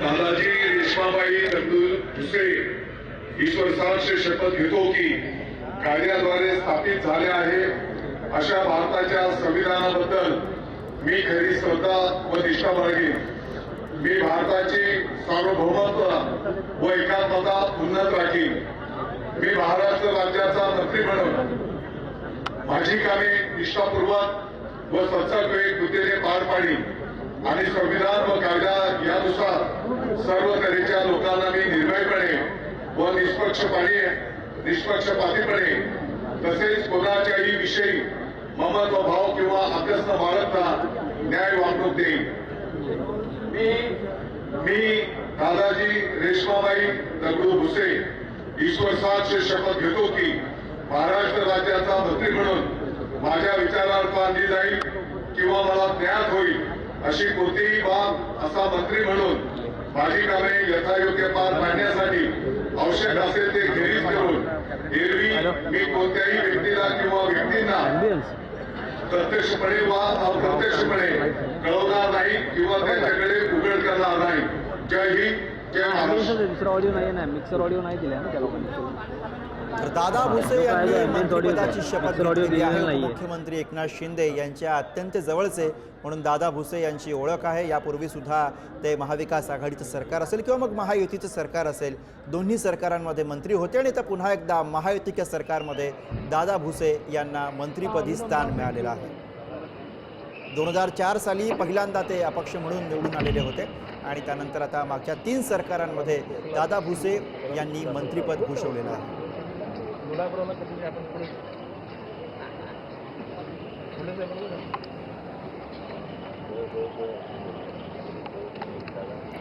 दादाजी रेश्माबाई तंदूर भुसे ईश्वर साक्षी शपथ घेतो की कायद्याद्वारे स्थापित झाले आहे. अशा भारताच्या संविधानाबद्दल मी खरी श्रद्धा व निष्ठा बाळगेन. मी भारताची सार्वभौमत्व व एकात्मता उन्नत राखीन. मी महाराष्ट्र राज्याचा मंत्री म्हणून माझी कामे निष्ठापूर्वक व सत्सर्वे कृतीने पार पाडी आणि संविधान व कायदा यानुसार सर्व तऱ्हेच्या लोकांना मी निर्भयपणे व निष्पक्षपणे निष्पक्षपातीपणे तसेच कोणाच्याही विषयी ममत्व भाव किंवा अभ्यस्त बाळगता न्याय वागणूक देईल मी मी दादाजी रेशमाबाई दगडू भुसे ईश्वर साक्ष शपथ घेतो की महाराष्ट्र राज्याचा मंत्री म्हणून माझ्या विचारार्थ आणली जाईल किंवा मला ज्ञात होईल. अशी कोणतीही बाब असा मंत्री म्हणून माझी कामे यथायोग्य पार पाडण्यासाठी आवश्यक असेल ते खेरीज करून एरवी मी कोणत्याही व्यक्तीला किंवा व्यक्तींना प्रत्यक्षपणे वा अप्रत्यक्षपणे कळवणार नाही किंवा त्यांच्याकडे उघड करणार नाही. जय हिंद जय महाराष्ट्र. दुसरा ऑडिओ नाही ना मिक्सर ऑडिओ नाही दिला ना त्या लोकांनी तर दादा भुसे यांनी मंत्रिपदाची शपथ घेतलेली आहे. मुख्यमंत्री एकनाथ शिंदे यांच्या अत्यंत जवळचे म्हणून दादा भुसे यांची ओळख आहे. यापूर्वी सुद्धा ते महाविकास आघाडीचं सरकार असेल किंवा मग महायुतीचं सरकार असेल दोन्ही सरकारांमध्ये मंत्री होते आणि आता पुन्हा एकदा महायुतीच्या सरकारमध्ये दादा भुसे यांना मंत्रिपदी स्थान मिळालेलं आहे. दोन हजार चार साली पहिल्यांदा ते अपक्ष म्हणून निवडून आलेले होते आणि त्यानंतर आता मागच्या तीन सरकारांमध्ये दादा भुसे यांनी मंत्रिपद भूषवलेलं आहे.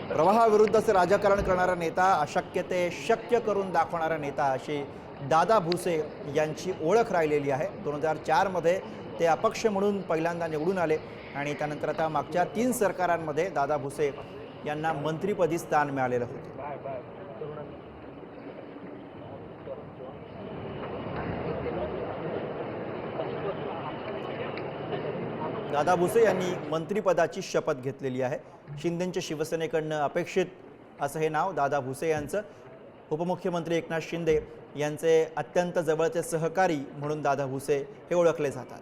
प्रवाहाविरुद्धचं राजकारण करणारा नेता अशक्य ते शक्य करून दाखवणारा नेता अशी दादा भुसे यांची ओळख राहिलेली आहे. दोन हजार चारमध्ये ते अपक्ष म्हणून पहिल्यांदा निवडून आले आणि त्यानंतर आता मागच्या तीन सरकारांमध्ये दादा भुसे यांना मंत्रिपदी स्थान मिळालेलं होतं. दादा भुसे यांनी मंत्रिपदाची शपथ घेतलेली आहे. शिंदेंच्या शिवसेनेकडनं अपेक्षित असं हे नाव दादा भुसे यांचं. उपमुख्यमंत्री एकनाथ शिंदे यांचे अत्यंत जवळचे सहकारी म्हणून दादा भुसे हे ओळखले जातात.